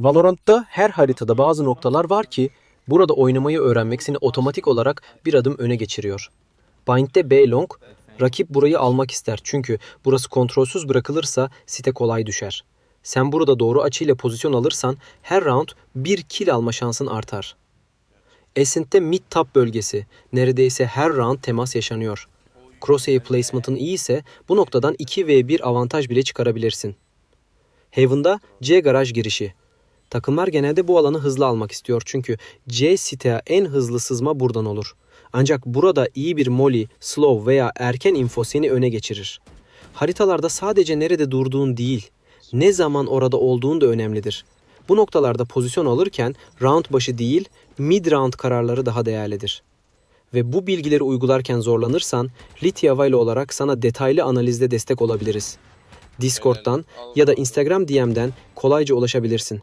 Valorant'ta her haritada bazı noktalar var ki burada oynamayı öğrenmek seni otomatik olarak bir adım öne geçiriyor. Bind'de B long, rakip burayı almak ister çünkü burası kontrolsüz bırakılırsa site kolay düşer. Sen burada doğru açıyla pozisyon alırsan her round bir kill alma şansın artar. Ascent'te mid top bölgesi. Neredeyse her round temas yaşanıyor. Crosshair placement'ın iyi ise bu noktadan 2v1 avantaj bile çıkarabilirsin. Haven'da C garaj girişi. Takımlar genelde bu alanı hızlı almak istiyor çünkü C siteye en hızlı sızma buradan olur. Ancak burada iyi bir molly, slow veya erken info seni öne geçirir. Haritalarda sadece nerede durduğun değil, ne zaman orada olduğun da önemlidir. Bu noktalarda pozisyon alırken round başı değil, mid round kararları daha değerlidir. Ve bu bilgileri uygularken zorlanırsan Litya Vale olarak sana detaylı analizde destek olabiliriz. Discord'dan ya da Instagram DM'den kolayca ulaşabilirsin.